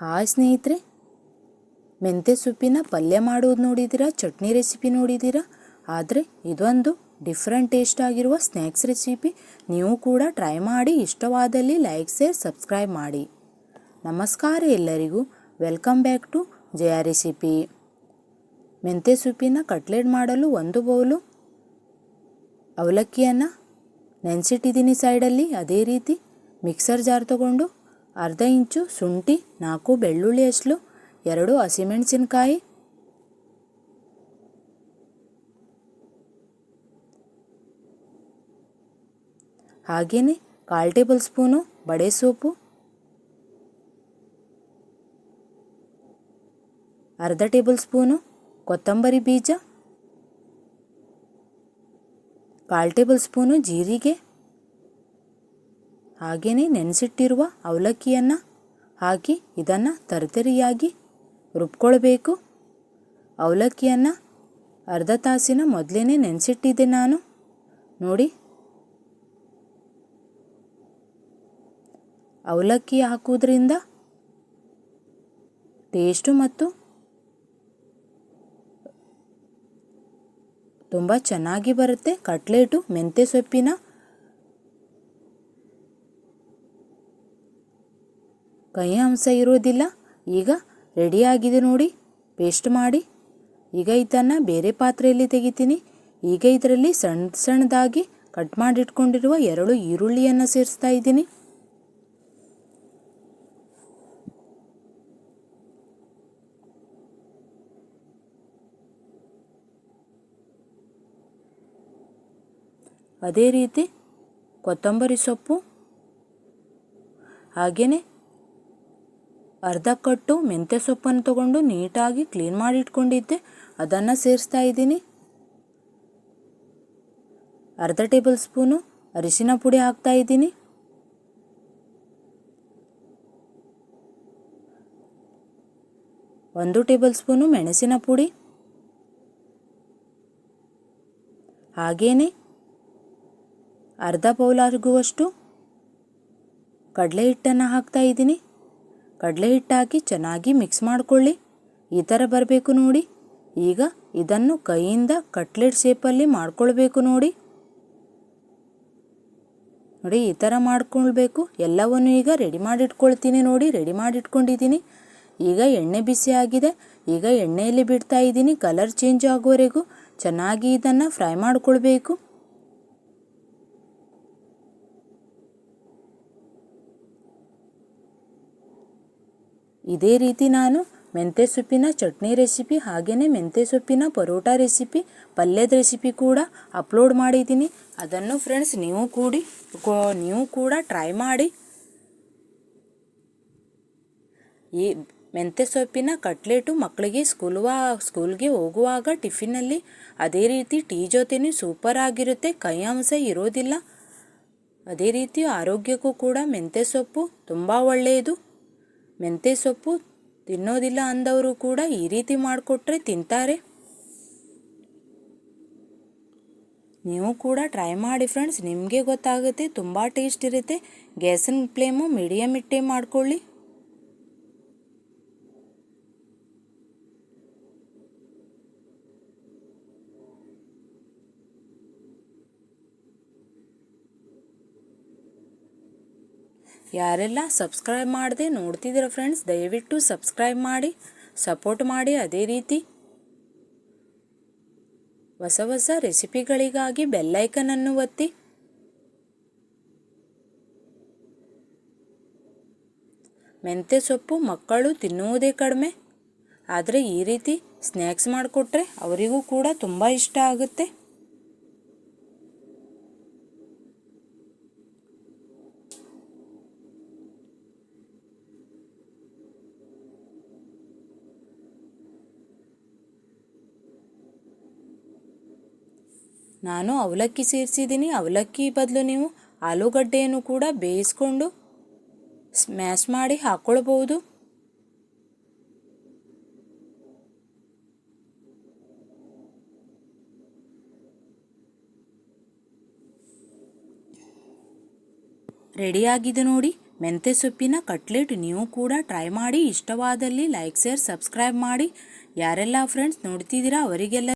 Hi ಸ್ನೇಹಿತರೆ ಮೆಂತ್ಯ ಸೊಪ್ಪಿನ ಪಲ್ಯ ಮಾಡೋದು ನೋಡಿದ್ದೀರಾ, ಚಟ್ನಿ ರೆಸಿಪಿ ನೋಡಿದ್ದೀರಾ? ಆದರೆ ಇದೊಂದು ಡಿಫ್ರೆಂಟ್ ಟೇಸ್ಟ್ ಆಗಿರುವ ಸ್ನ್ಯಾಕ್ಸ್ ರೆಸಿಪಿ. ನೀವು ಕೂಡ ಟ್ರೈ ಮಾಡಿ, ಇಷ್ಟವಾದಲ್ಲಿ ಲೈಕ್, ಶೇರ್, ಸಬ್ಸ್ಕ್ರೈಬ್ ಮಾಡಿ. ನಮಸ್ಕಾರ ಎಲ್ಲರಿಗೂ. Welcome back to Jaya recipe. ಮೆಂತ್ಯ ಸೊಪ್ಪಿನ ಕಟ್ಲೆಟ್ ಮಾಡಲು ಒಂದು ಬೌಲು ಅವಲಕ್ಕಿಯನ್ನು ನೆನೆಸಿಟ್ಟಿದ್ದೀನಿ ಸೈಡಲ್ಲಿ. ಅದೇ ರೀತಿ ಮಿಕ್ಸರ್ ಜಾರ್ ತಗೊಂಡು ಅರ್ಧ ಇಂಚು ಶುಂಠಿ ನಾಲ್ಕು ಬೆಳ್ಳುಳ್ಳಿ ಹಸ್ಲು ಎರಡು ಹಸಿಮೆಣಸಿನ್ಕಾಯಿ ಹಾಗೆಯೇ ಕಾಲು ಟೇಬಲ್ ಸ್ಪೂನು ಬಡೆ ಸೋಪು ಅರ್ಧ ಟೇಬಲ್ ಸ್ಪೂನು ಕೊತ್ತಂಬರಿ ಬೀಜ ಕಾಲು ಟೇಬಲ್ ಸ್ಪೂನು ಜೀರಿಗೆ ಹಾಗೆಯೇ ನೆನೆಸಿಟ್ಟಿರುವ ಅವಲಕ್ಕಿಯನ್ನು ಹಾಕಿ ಇದನ್ನು ತರತರಿಯಾಗಿ ರುಬ್ಕೊಳ್ಬೇಕು. ಅವಲಕ್ಕಿಯನ್ನು ಅರ್ಧ ತಾಸಿನ ಮೊದಲೇ ನೆನೆಸಿಟ್ಟಿದ್ದೆ ನಾನು. ನೋಡಿ. ಅವಲಕ್ಕಿ ಹಾಕುವುದರಿಂದ ಟೇಸ್ಟು ಮತ್ತು ತುಂಬ ಚೆನ್ನಾಗಿ ಬರುತ್ತೆ. ಕಟ್ಲೇಟು, ಮೆಂತ್ಯ ಸೊಪ್ಪಿನ ಕಹಿ ಅಂಶ ಇರೋದಿಲ್ಲ ಈಗ ರೆಡಿಯಾಗಿದೆ ನೋಡಿ. ಪೇಸ್ಟ್ ಮಾಡಿ. ಈಗ ಇದನ್ನು ಬೇರೆ ಪಾತ್ರೆಯಲ್ಲಿ ತೆಗಿತೀನಿ. ಈಗ ಇದರಲ್ಲಿ ಸಣ್ಣ ಸಣ್ಣದಾಗಿ ಕಟ್ ಮಾಡಿಟ್ಕೊಂಡಿರುವ ಎರಡು ಈರುಳ್ಳಿಯನ್ನು ಸೇರಿಸ್ತಾ ಇದ್ದೀನಿ. ಅದೇ ರೀತಿ ಕೊತ್ತಂಬರಿ ಸೊಪ್ಪು ಹಾಗೆಯೇ ಅರ್ಧ ಕಟ್ಟು ಮೆಂತ್ಯ ಸೊಪ್ಪನ್ನು ತಗೊಂಡು ನೀಟಾಗಿ ಕ್ಲೀನ್ ಮಾಡಿ ಇಟ್ಕೊಂಡಿದ್ದೆ ಅದನ್ನು ಸೇರಿಸ್ತಾ ಇದ್ದೀನಿ. ಅರ್ಧ ಟೇಬಲ್ ಸ್ಪೂನು ಅರಿಶಿನ ಪುಡಿ ಹಾಕ್ತಾ ಇದ್ದೀನಿ. ಒಂದು ಟೇಬಲ್ ಸ್ಪೂನು ಮೆಣಸಿನ ಪುಡಿ. ಹಾಗೇನೆ ಅರ್ಧ ಬೌಲ್ ಆಗುವಷ್ಟು ಕಡಲೆ ಹಿಟ್ಟನ್ನು ಹಾಕ್ತಾ ಇದ್ದೀನಿ. ಕಡಲೆ ಹಿಟ್ಟಾಕಿ ಚೆನ್ನಾಗಿ ಮಿಕ್ಸ್ ಮಾಡಿಕೊಳ್ಳಿ. ಈ ಥರ ಬರಬೇಕು ನೋಡಿ. ಈಗ ಇದನ್ನು ಕೈಯಿಂದ ಕಟ್ಲೆಟ್ ಶೇಪಲ್ಲಿ ಮಾಡ್ಕೊಳ್ಬೇಕು ನೋಡಿ. ನೋಡಿ, ಈ ಥರ ಮಾಡ್ಕೊಳ್ಬೇಕು. ಎಲ್ಲವನ್ನು ಈಗ ರೆಡಿ ಮಾಡಿಟ್ಕೊಳ್ತೀನಿ ನೋಡಿ. ರೆಡಿ ಮಾಡಿಟ್ಕೊಂಡಿದ್ದೀನಿ. ಈಗ ಎಣ್ಣೆ ಬಿಸಿ ಆಗಿದೆ. ಈಗ ಎಣ್ಣೆಯಲ್ಲಿ ಬಿಡ್ತಾ ಇದ್ದೀನಿ. ಕಲರ್ ಚೇಂಜ್ ಆಗೋವರೆಗೂ ಚೆನ್ನಾಗಿ ಇದನ್ನು ಫ್ರೈ ಮಾಡ್ಕೊಳ್ಬೇಕು. ಇದೇ ರೀತಿ ನಾನು ಮೆಂತ್ಯ ಸೊಪ್ಪಿನ ಚಟ್ನಿ ರೆಸಿಪಿ ಹಾಗೆಯೇ ಮೆಂತ್ಯ ಸೊಪ್ಪಿನ ಪರೋಟ ರೆಸಿಪಿ, ಪಲ್ಯದ ರೆಸಿಪಿ ಕೂಡ ಅಪ್ಲೋಡ್ ಮಾಡಿದ್ದೀನಿ. ಅದನ್ನು ಫ್ರೆಂಡ್ಸ್ ನೀವು ಕೂಡಿ ನೀವು ಕೂಡ ಟ್ರೈ ಮಾಡಿ. ಈ ಮೆಂತ್ಯ ಸೊಪ್ಪಿನ ಕಟ್ಲೆಟು ಮಕ್ಕಳಿಗೆ ಸ್ಕೂಲ್ವಾ, ಸ್ಕೂಲ್ಗೆ ಹೋಗುವಾಗ ಟಿಫಿನಲ್ಲಿ ಅದೇ ರೀತಿ ಟೀ ಜೊತೆನೂ ಸೂಪರ್ ಆಗಿರುತ್ತೆ, ಕೈ ಅಂಶ ಇರೋದಿಲ್ಲ. ಅದೇ ರೀತಿ ಆರೋಗ್ಯಕ್ಕೂ ಕೂಡ ಮೆಂತ್ಯ ಸೊಪ್ಪು ತುಂಬ ಒಳ್ಳೆಯದು. ಮೆಂತ್ಯ ಸೊಪ್ಪು ತಿನ್ನೋದಿಲ್ಲ ಅಂದವರು ಕೂಡ ಈ ರೀತಿ ಮಾಡಿಕೊಟ್ರೆ ತಿಂತಾರೆ. ನೀವು ಕೂಡ ಟ್ರೈ ಮಾಡಿ ಫ್ರೆಂಡ್ಸ್ ನಿಮಗೆ ಗೊತ್ತಾಗುತ್ತೆ, ತುಂಬ ಟೇಸ್ಟ್ ಇರುತ್ತೆ. ಗ್ಯಾಸಿನ ಫ್ಲೇಮು ಮೀಡಿಯಮ್ ಇಟ್ಟೇ ಮಾಡ್ಕೊಳ್ಳಿ. ಯಾರೆಲ್ಲ ಸಬ್ಸ್ಕ್ರೈಬ್ ಮಾಡದೆ ನೋಡ್ತಿದ್ದೀರ ಫ್ರೆಂಡ್ಸ್ ದಯವಿಟ್ಟು ಸಬ್ಸ್ಕ್ರೈಬ್ ಮಾಡಿ ಸಪೋರ್ಟ್ ಮಾಡಿ ಅದೇ ರೀತಿ. ಹೊಸ ಹೊಸ ರೆಸಿಪಿಗಳಿಗಾಗಿ ಬೆಲ್ಲೈಕನನ್ನು ಒತ್ತಿ. ಮೆಂತ್ಯ ಸೊಪ್ಪು ಮಕ್ಕಳು ತಿನ್ನುವುದೇ ಕಡಿಮೆ. ಆದರೆ ಈ ರೀತಿ ಸ್ನ್ಯಾಕ್ಸ್ ಮಾಡಿಕೊಟ್ರೆ ಅವರಿಗೂ ಕೂಡ ತುಂಬ ಇಷ್ಟ ಆಗುತ್ತೆ. ನಾನು ಅವಲಕ್ಕಿ ಸೇರಿಸಿದ್ದೀನಿ, ಅವಲಕ್ಕಿ ಬದಲು ನೀವು ಆಲೂಗಡ್ಡೆಯನ್ನು ಕೂಡ ಬೇಯಿಸ್ಕೊಂಡು ಸ್ಮ್ಯಾಶ್ ಮಾಡಿ ಹಾಕ್ಕೊಳ್ಬೋದು ರೆಡಿಯಾಗಿದೆ ನೋಡಿ ಮೆಂತ್ಯ ಸೊಪ್ಪಿನ ಕಟ್ಲೆಟ್ ನೀವು ಕೂಡ ಟ್ರೈ ಮಾಡಿ, ಇಷ್ಟವಾದಲ್ಲಿ ಲೈಕ್ ಶೇರ್ ಸಬ್ಸ್ಕ್ರೈಬ್ ಮಾಡಿ. ಯಾರೆಲ್ಲ ಫ್ರೆಂಡ್ಸ್ ನೋಡ್ತಿದ್ದೀರಾ ಅವರಿಗೆಲ್ಲ